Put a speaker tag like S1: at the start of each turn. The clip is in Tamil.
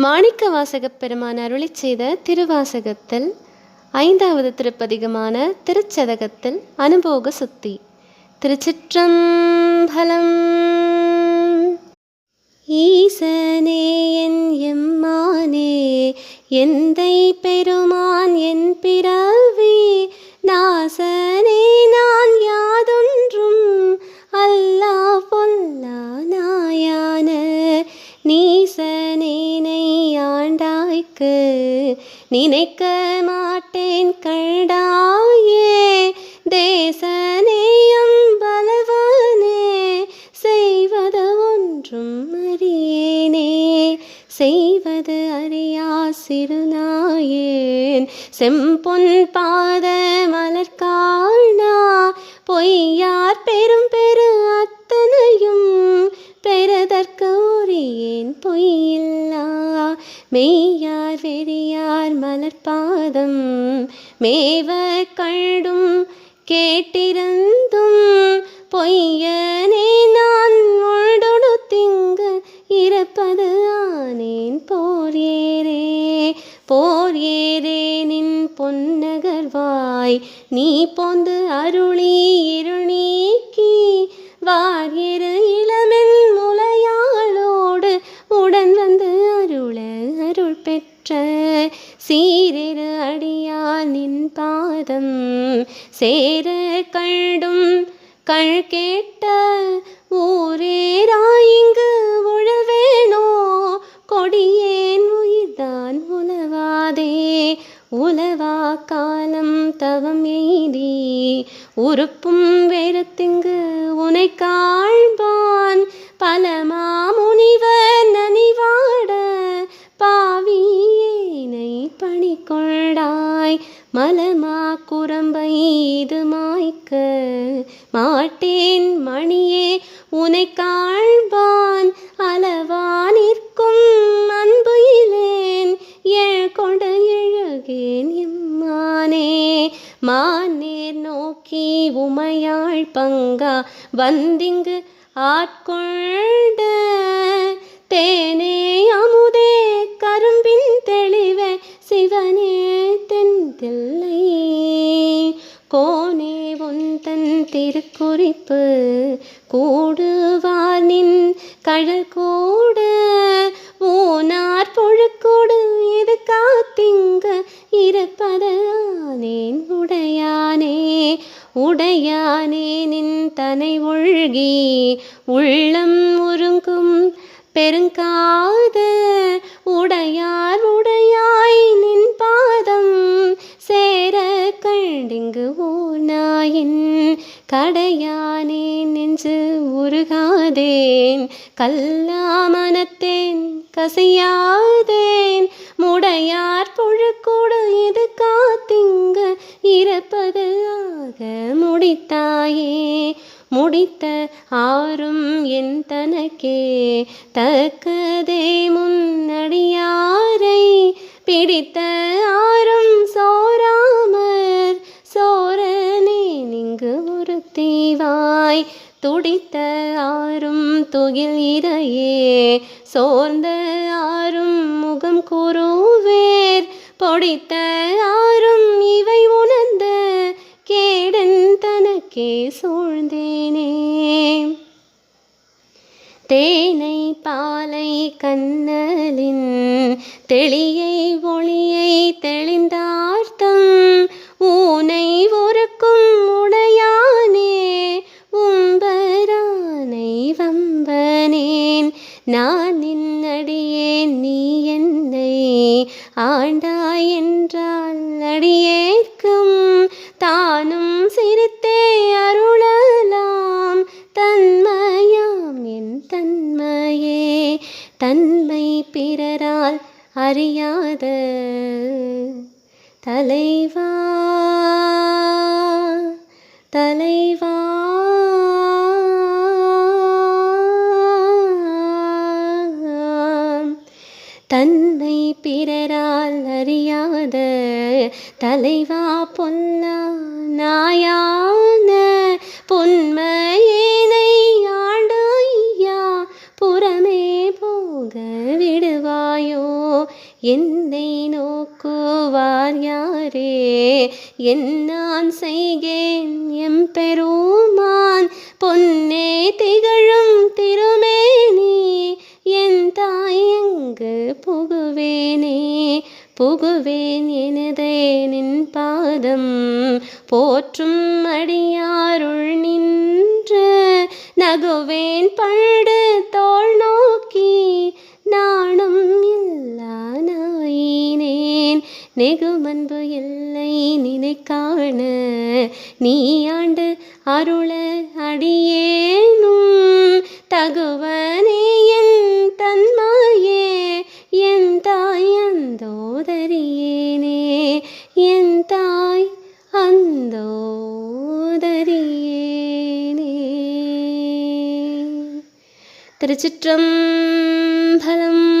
S1: மாணிக்க வாசகப் பெருமான் அருளி செய்த திருவாசகத்தில் ஐந்தாவது திருப்பதிகமான திருச்சதகத்தில் அனுபோக சுத்தி. திருச்சிற்றம்பலம். ஈசனே என் எம்மானே எந்தை பெருமான் நினைக்க மாட்டேன் கண்டாயே தேசனே அம்பலவனே செய்வது ஒன்றும் அறியேனே செய்வது அறியா சிறுநாயேன். செம்பொன் பாத மலர்காணா பொய்யார் பெரும் பெரு அத்தனையும் பெறுதற்கு உரியேன் பொய்யில்லா மெய்யா மேவ கண்டும் கேட்டிருந்தும் பொய்யனே நான் உள்டொடு திங்கு இறப்பது ஆனேன். போர் ஏரே போர் ஏரே நின் பொன்னகர்வாய். நீ போந்து அருளி இருள் நீக்கி வார் இரு இளமென் சீரர் அடியால் பாதம் சேர கண்டும் கள் கேட்ட ஊரேராயிங்கு உழவேனோ? கொடியேன் உயிர்தான் உலவாதே. உலவா காலம் தவம் எய்தி. உறுப்பும் வெறுத்திங்கு உனை காண்பான். பல மாமுனிவர் நனிவான் கொண்டாய். மலமா குரம்பைது மாய்க்க. மாட்டேன் மணியே உனை காண்பான். அளவா நிற்கும் அன்பு இலேன். எழ் கொண்டு எழுகேன் எம்மானே மானேர் நோக்கி உமையாள் பங்கா. வந்திங்கு ஆட்கொள் தெல்லை. கோனே உந்தன் திருக்குறிப்பு. கூடுவார் நின் கழல் கூட ஊனார் பொழுக்கூடு இது காத்திங்கு இருப்பதானேன் உடையானே. உடையானே நின் தனை ஒழுகி. உள்ளம் உருங்கும் பெருங்காத கடையானே நெஞ்சு உருகாதேன். கல்லாமனத்தேன் கசையாதேன். முடையார் புழுக்கூடு இது காத்திங்க இருப்பது ஆக முடித்தாயே. முடித்த ஆறும் என் தனக்கே. தக்கதே முன்னடியாரை பிடித்த ஆறும் சோரா தீவாய் துடித்த ஆறும் துகில் இரையே சோர்ந்த ஆறும் முகம் கூறுவேர். பொடித்த ஆறும் இவை உணர்ந்த கேடன் தனக்கே சூழ்ந்தேனே. தேனை பாலை கண்ணலின் தெளியை ஒளியை தெளிந்தார்த்தம் நான் நின்னடியேன் நீ என்னை? ஆண்டாய் என்றால் அடியேற்கும். தானும் சிரித்தே அருளலாம். தன்மையாம் என் தன்மையே தன்மை பிறரால் அறியாத தலைவா தன்னை பிறரால் அறியாத தலைவா பொல்லா நாயான பொன்மையினை ஆண்டாய்யா புறமே போக விடுவாயோ? என்னை நோக்குவார் யாரே? என் நான் செய்கேன் எம்பெருமான் பொன்னே திகழும் திரு அங்கு புகுவேனே புகுவேன் எனதே நின் பாதம். போற்றும் அடியாருள் நின்று நகுவேன் படு தோல் நோக்கி நானும் இல்லா நாயினேன். நெகுமன்பு இல்லை நினைக்காண நீ ஆண்டு அருள திருச்சிற்றம்பலம்